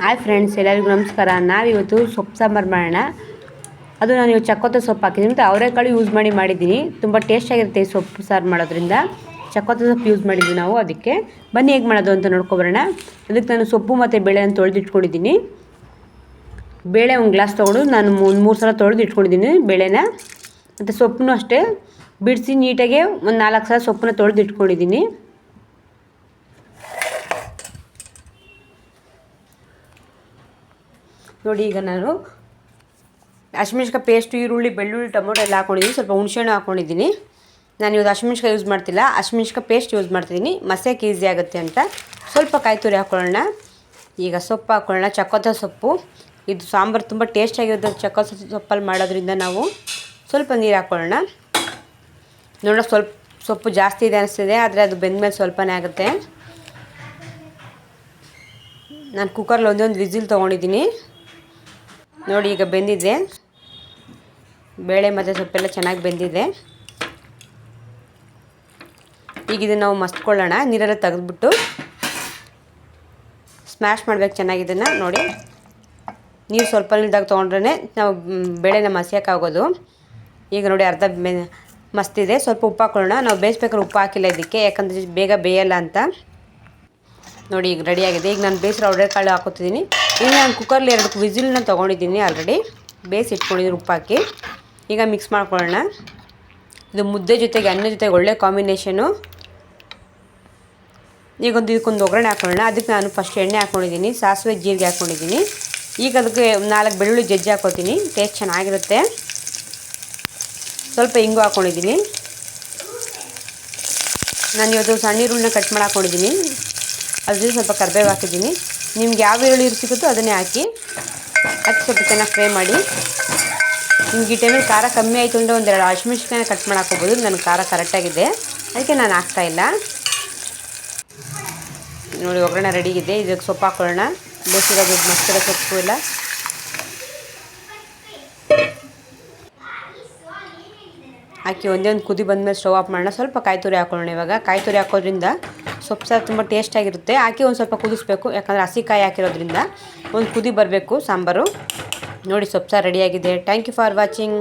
Hi friends ಎಲ್ಲರಿಗೂ ನಮಸ್ಕಾರ. ನಾವಿವತ್ತು ಸೊಪ್ಪು ಸಾಂಬಾರು ಮಾಡೋಣ. ಅದು ನಾನು ಇವತ್ತು ಚಕ್ಕೋತ ಸೊಪ್ಪು ಹಾಕಿದ್ದೀನಿ. ಮತ್ತು ಅವರೆಕಾಳು ಯೂಸ್ ಮಾಡಿ ಮಾಡಿದ್ದೀನಿ. ತುಂಬ ಟೇಸ್ಟಾಗಿರುತ್ತೆ ಈ ಸೊಪ್ಪು ಸಾರು ಮಾಡೋದ್ರಿಂದ. ಚಕ್ಕೋತ ಸೊಪ್ಪು ಯೂಸ್ ಮಾಡಿದ್ವಿ ನಾವು ಅದಕ್ಕೆ. ಬನ್ನಿ ಹೇಗೆ ಮಾಡೋದು ಅಂತ ನೋಡ್ಕೊಬರೋಣ. ಅದಕ್ಕೆ ನಾನು ಸೊಪ್ಪು ಮತ್ತು ಬೇಳೆನ ತೊಳೆದು ಇಟ್ಕೊಂಡಿದ್ದೀನಿ ಬೇಳೆ ಒಂದು ಗ್ಲಾಸ್ ತೊಗೊಂಡು ನಾನು ಒಂದು ಮೂರು ಸಲ ತೊಳೆದು ಇಟ್ಕೊಂಡಿದ್ದೀನಿ ಬೇಳೆನ. ಮತ್ತು ಸೊಪ್ಪನ್ನು ಅಷ್ಟೇ. ಬಿಡಿಸಿ ನೀಟಾಗೆ ಒಂದು ನಾಲ್ಕು ಸಲ ಸೊಪ್ಪನ್ನ ತೊಳೆದು ಇಟ್ಕೊಂಡಿದ್ದೀನಿ ನೋಡಿ, ಈಗ ನಾನು ಹಸಿಮೆಣ್ಸಿಕಾಯಿ ಪೇಸ್ಟ್ ಈರುಳ್ಳಿ, ಬೆಳ್ಳುಳ್ಳಿ, ಟೊಮೊಟೊ ಎಲ್ಲ ಹಾಕೊಂಡಿದ್ದೀನಿ. ಸ್ವಲ್ಪ ಹುಣಸೆಹಣ್ಣು ಹಾಕ್ಕೊಂಡಿದ್ದೀನಿ ನಾನು ಇವತ್ತು ಹಸಿಮೆಣ್ಸಿಕಾಯಿ ಯೂಸ್ ಮಾಡ್ತಿಲ್ಲ. ಹಸಿಮೆಣ್ಸಿಕಾಯಿ ಪೇಸ್ಟ್ ಯೂಸ್ ಮಾಡ್ತಿದ್ದೀನಿ. ಮಸೆಗೆ ಈಸಿ ಆಗುತ್ತೆ ಅಂತ. ಸ್ವಲ್ಪ ಕಾಯಿ ತುರಿ ಹಾಕ್ಕೊಳ್ಳೋಣ ಈಗ ಸೊಪ್ಪು ಹಾಕ್ಕೊಳ್ಳೋಣ ಚಕ್ಕೋತ ಸೊಪ್ಪು. ಇದು ಸಾಂಬಾರು ತುಂಬ ಟೇಸ್ಟಾಗಿರುತ್ತೆ ಚಕ್ಕ ಸೊಪ್ಪಲ್ಲಿ ಮಾಡೋದ್ರಿಂದ ನಾವು ಸ್ವಲ್ಪ ನೀರು ಹಾಕ್ಕೊಳ್ಳೋಣ ನೋಡೋಣ ಸ್ವಲ್ಪ ಸೊಪ್ಪು ಜಾಸ್ತಿ ಇದೆ ಅನಿಸ್ತಿದೆ, ಆದರೆ ಅದು ಬೆಂದಮೇಲೆ ಸ್ವಲ್ಪನೇ ಆಗುತ್ತೆ. ನಾನು ಕುಕ್ಕರ್ಲಿ ಒಂದೊಂದು ವಿಸಿಲ್ ತೊಗೊಂಡಿದ್ದೀನಿ. ನೋಡಿ, ಈಗ ಬೆಂದಿದೆ. ಬೇಳೆ ಮತ್ತು ಸೊಪ್ಪೆಲ್ಲ ಚೆನ್ನಾಗಿ ಬೆಂದಿದೆ. ಈಗ ಇದನ್ನು ನಾವು ಮಸ್ತ್ಕೊಳ್ಳೋಣ ನೀರೆಲ್ಲ ತೆಗೆದ್ಬಿಟ್ಟು ಸ್ಮ್ಯಾಶ್ ಮಾಡ್ಬೇಕು ಚೆನ್ನಾಗಿ ಇದನ್ನು. ನೋಡಿ, ನೀರು ಸ್ವಲ್ಪ ನೀರ್ದಾಗ ತೊಗೊಂಡ್ರೆ ನಾವು ಬೇಳೆನ ಮಸಿಯೋಕ್ಕಾಗೋದು. ಈಗ ನೋಡಿ, ಅರ್ಧ ಮಸ್ತಿದೆ. ಸ್ವಲ್ಪ ಉಪ್ಪು ಹಾಕೊಳ್ಳೋಣ. ನಾವು ಬೇಯಿಸ್ಬೇಕಾದ್ರೆ ಉಪ್ಪು ಹಾಕಿಲ್ಲ ಇದಕ್ಕೆ, ಯಾಕಂದರೆ ಬೇಗ ಬೇಯಲ್ಲ ಅಂತ. ನೋಡಿ, ಈಗ ರೆಡಿಯಾಗಿದೆ ಈಗ ನಾನು ಬೇಯಿಸಿರೋ ಕಾಳು ಹಾಕೋತಿದ್ದೀನಿ ಈಗ ನಾನು ಕುಕ್ಕರ್ಲಿ ಎರಡು ವಿಸಿಲ್ನ ತೊಗೊಂಡಿದ್ದೀನಿ ಆಲ್ರೆಡಿ ಬೇಸ್ ಇಟ್ಕೊಂಡಿದ್ದೀನಿ ಉಪ್ಪಾಕಿ. ಈಗ ಮಿಕ್ಸ್ ಮಾಡ್ಕೊಳ್ಳೋಣ. ಇದು ಮುದ್ದೆ ಜೊತೆಗೆ ಅನ್ನ ಜೊತೆಗೆ ಒಳ್ಳೆ ಕಾಂಬಿನೇಷನು ಈಗ ಒಂದು ಇದಕ್ಕೊಂದು ಒಗ್ಗರಣೆ ಹಾಕೊಳ್ಳೋಣ. ಅದಕ್ಕೆ ನಾನು ಫಸ್ಟ್ ಎಣ್ಣೆ ಹಾಕ್ಕೊಂಡಿದ್ದೀನಿ ಸಾಸಿವೆ, ಜೀರಿಗೆ ಹಾಕ್ಕೊಂಡಿದ್ದೀನಿ ಈಗ ಅದಕ್ಕೆ ನಾಲ್ಕು ಬೆಳ್ಳುಳ್ಳಿ ಜಜ್ಜಿ ಹಾಕೋತೀನಿ. ಟೇಸ್ಟ್ ಚೆನ್ನಾಗಿರುತ್ತೆ. ಸ್ವಲ್ಪ ಹಿಂಗು ಹಾಕ್ಕೊಂಡಿದ್ದೀನಿ ನಾನು ಇವತ್ತು ಸಣ್ಣ ಈರುಳ್ಳಿನ ಕಟ್ ಮಾಡಿ ಹಾಕ್ಕೊಂಡಿದ್ದೀನಿ ಅದ್ರ ಸ್ವಲ್ಪ ಕರ್ಬೇವು ಹಾಕಿದ್ದೀನಿ. ನಿಮ್ಗೆ ಯಾವ ಈರುಳ್ಳಿ ಸಿಗುತ್ತೋ ಅದನ್ನೇ ಹಾಕಿ ಅದು ಸ್ವಲ್ಪ ಚೆನ್ನಾಗಿ ಫ್ರೈ ಮಾಡಿ. ನಿಮ್ಗೆ ಈ ಟೈಮಲ್ಲಿ ಖಾರ ಕಮ್ಮಿ ಆಯಿತು ಅಂದರೆ ಒಂದೆರಡು ಹಸಿಮೆಣ್ಸಿಕಾಯಿನ ಕಟ್ ಮಾಡಿ ಹಾಕೋಬೋದು ನನ್ನ ಖಾರ ಕರೆಕ್ಟಾಗಿದೆ. ಅದಕ್ಕೆ ನಾನು ಹಾಕ್ತಾಯಿಲ್ಲ ನೋಡಿ, ಒಗ್ಗರಣೆ ರೆಡಿಗಿದೆ ಇದಕ್ಕೆ ಸೊಪ್ಪು ಹಾಕೊಳ್ಳೋಣ. ಬೇಸಿರೋದು ಮಸ್ತಿರೋ ಸೊಪ್ಪು ಇಲ್ಲ ಹಾಕಿ ಒಂದೇ ಒಂದು ಕುದಿ ಬಂದಮೇಲೆ ಸ್ಟವ್ ಆಫ್ ಮಾಡೋಣ. ಸ್ವಲ್ಪ ಕಾಯಿ ತುರಿ ಹಾಕೊಳ್ಳೋಣ ಇವಾಗ. ಕಾಯಿ ತುರಿ ಹಾಕೋದ್ರಿಂದ ಸೊಪ್ಪು ಸಾರು ತುಂಬ ಟೇಸ್ಟಾಗಿರುತ್ತೆ. ಹಾಕಿ ಒಂದು ಸ್ವಲ್ಪ ಕುದಿಸ್ಬೇಕು. ಯಾಕಂದರೆ ಹಸಿಕಾಯಿ ಹಾಕಿರೋದ್ರಿಂದ ಒಂದು ಕುದಿ ಬರಬೇಕು ಸಾಂಬಾರು. ನೋಡಿ ಸೊಪ್ಪು ಸಾರು ರೆಡಿಯಾಗಿದೆ ಥ್ಯಾಂಕ್ ಯು ಫಾರ್ ವಾಚಿಂಗ್